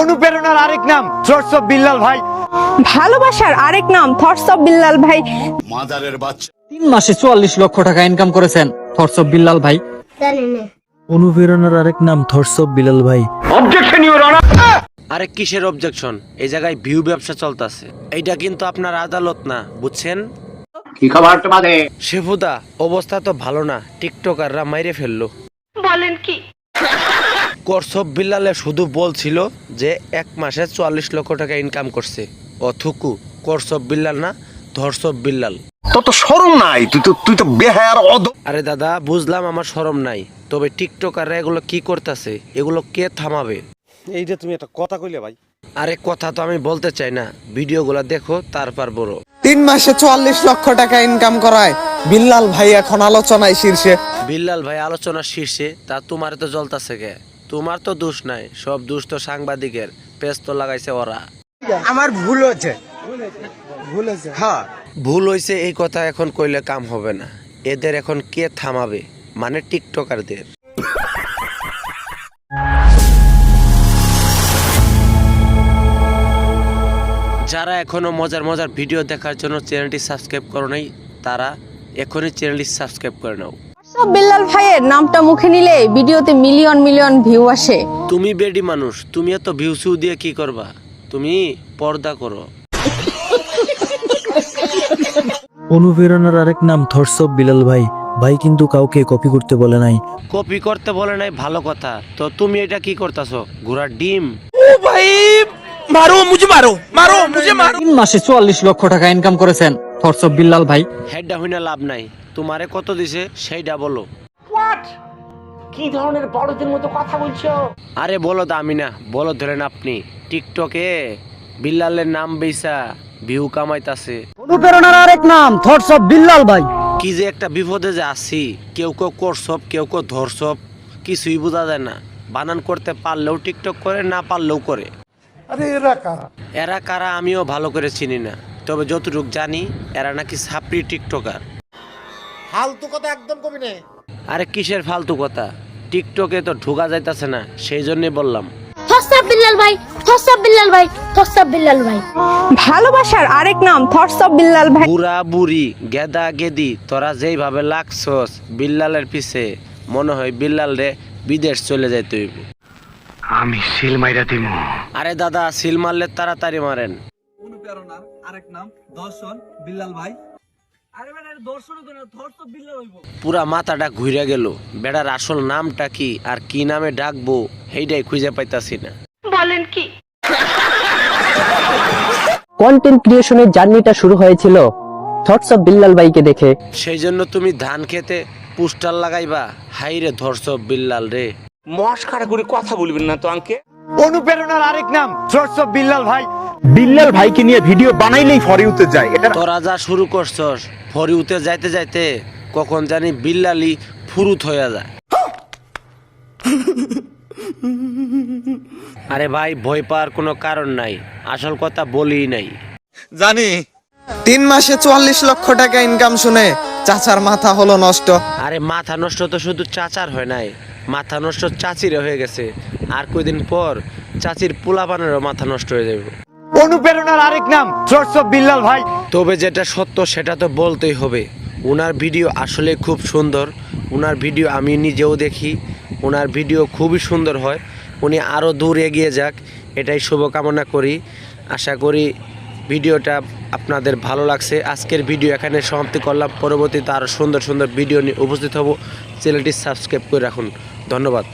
অনুপ্রেরণার আরেক নাম থ্রটস অফ বিল্লাল ভাই। ভালোবাসার আরেক নাম থটস অফ বিল্লাল ভাই। মাদারের বাচ্চা। তিন মাসে চুয়াল্লিশ লক্ষ টাকা ইনকাম করেছেন থটস অফ বিল্লাল ভাই। অনুপ্রেরণার আরেক নাম থটস অফ বিলাল ভাই। আরে কিসের অবজেকশন এই জায়গায় ভিউ ব্যবসা চলতেছে। এইটা কিন্তু আপনার আদালত না বুঝছেন? কি খবর তোমাদের? শেফুদা অবস্থা তো ভালো না। টিকটকাররা মাইরে ফেলল। বলেন কি? করসব বিল্লালে শুধু বলছিল যে এক মাসে চুয়াল্লিশ লক্ষ টাকা ইনকাম করছে। অথুকু করসব বিল্লাল না ধর্ষব বিল্লাল। তোর তো সরম নাই তুই তো তুই তো বেহায়ার অদ আরে দাদা বুঝলাম আমার শরম নাই তবে টিকটকাররা এগুলো কি করতেছে এগুলো কে থামাবে? এইটা তুমি একটা কথা কইলে ভাই। আরে কথা তো আমি বলতে চাই না ভিডিওগুলো দেখো তারপর বড় তিন মাসে চুয়াল্লিশ লক্ষ টাকা ইনকাম করায়। বিল্লাল ভাই এখন আলোচনায় শীর্ষে। বিল্লাল ভাই আলোচনার শীর্ষে তা তোমার তো জ্বলতাছে কে? তোমার তো দোষ নাই সব দোষ তো সাংবাদিকের পেজ তো লাগাইছে ওরা। আমার ভুল হয়েছে? হ্যাঁ। ভুল হয়েছে এই কথা এখন কইলে কাম হবে না। এদের এখন কে থামাবে? মানে টিকটকারদের। যারা এখনও মজার মজার ভিডিও দেখার জন্য চ্যানেলটি সাবস্ক্রাইব করো নাই তারা এখনই চ্যানেলটি সাবস্ক্রাইব করে নাও। বিল্লাল ভাইয়ের নামটা মুখে নিলে ভিডিওতে মিলিয়ন মিলিয়ন ভিউ আসে। তুমি বেডি মানুষ তুমি এত ভিউ সিউ দিয়ে কি করবা? তুমি পর্দা করো। অনুপ্রেরণার আরেক নাম থটস বিলাল ভাই। ভাই কিন্তু কাউকে কপি করতে বলে নাই। কপি করতে বলে নাই ভালো কথা। তো তুমি এটা কি করতেছো? ঘোড়ার ডিম? তিন মাসে চুয়াল্লিশ লক্ষ টাকা ইনকাম করেছেন। থটস বিল্লাল ভাই। হেডটা হইনা লাভ নাই। তোমারে কত দিছে সেইটা বলো। কি ধরনের বড়দের মতো কথা বলছো? আরে বলো দামি না বলো ধরেন আপনি টিকটকে বিল্লালের নাম বেসা ভিউ কামাইতাছে। অনুপ্রেরণার আরেক নাম থটস অফ বিল্লাল ভাই। কি যে একটা বিপদে যে আছি কেউ কেউ করসব কেউ কেউ ধরসব কিছুই বোঝা যায় না। বানান করতে পারলেও টিকটক করে না পারলেও করে? এরা কারা আমিও ভালো করে চিনি না। তবে যতটুক জানি এরা নাকি সাপড়ি টিকটকার। ফালতু কথা একদম কবি নে। আরে কিসের ফালতু কথা? টিকটকে তো ঢোকা যাইতাছে না সেই জন্যই বললাম। থসাব বিল্লাল ভাই থসাব বিল্লাল ভাই থসাব বিল্লাল ভাই। ভালোবাসার আরেক নাম থটস বিল্লাল ভাই। বুড়া বুড়ি গেদা গেদি তোরা যেইভাবে লাগছস বিল্লালের পিছে মনে হয় বিল্লাল রে বিদেশ চলে যাইতে হইব। আমি সিল মাইরা দিমু। আরে দাদা সিল মারলে তাড়াতাড়ি মারেন। অনুপ্রেরণার আরেক নাম দর্শন বিল্লাল ভাই। আরে বেটা দর্শন তো না থটস অফ বিল্লাল হইব। পুরা মাথাটা ঘুরে গেল। বেড়ার আসল নামটা কি আর কি নামে ডাকবো সেইটাই খুঁজে পাইতাছি না। বলেন কি? কন্টেন্ট ক্রিয়েশনের জার্নিটা শুরু হয়েছিল থটস অফ বিল্লাল ভাইকে দেখে। সেই জন্য তুমি ধান খেতে পুস্টার লাগাইবা। হাইরে ধরছ বিল্লাল রে। মস্কারা করে কথা বলবেন না তো আঙ্কে। অনুপ্রেরণার আরেক নাম থ্রটস অফ বিল্লাল ভাই। বিল্লাল ভাইকে নিয়ে ভিডিও বানাইলেই ফরিউতে যায়। এটা তোরা যা শুরু করছস ফরিউতে যাইতে যাইতে কখন জানি বিল্লালি ফুরুত হয়ে যায়। আরে ভাই ভয় পাওয়ার কোনো কারণ নাই। আসল কথা বলি নাই। জানি। তিন মাসে চুয়াল্লিশ লক্ষ টাকা ইনকাম শুনে চাচার মাথা হলো নষ্ট। আরে মাথা নষ্ট তো শুধু চাচার হয় নাই। মাথা নষ্ট চাচিরে হয়ে গেছে। আর কয়দিন পর চাচির পোলাপানেরও মাথা নষ্ট হয়ে যাবে অনুপ্রেরণার আরেক নাম বিল্লাল ভাই। তবে যেটা সত্য সেটা তো বলতেই হবে। ওনার ভিডিও আসলে খুব সুন্দর। ওনার ভিডিও আমি নিজেও দেখি। ওনার ভিডিও খুবই সুন্দর হয়। উনি আরও দূর এগিয়ে যাক। এটাই শুভকামনা করি। আশা করি ভিডিওটা আপনাদের ভালো লাগছে। আজকের ভিডিও এখানে সমাপ্তি করলাম। পরবর্তীতে আরও সুন্দর সুন্দর ভিডিও নিয়ে উপস্থিত হব। চ্যানেলটি সাবস্ক্রাইব করে রাখুন। ধন্যবাদ।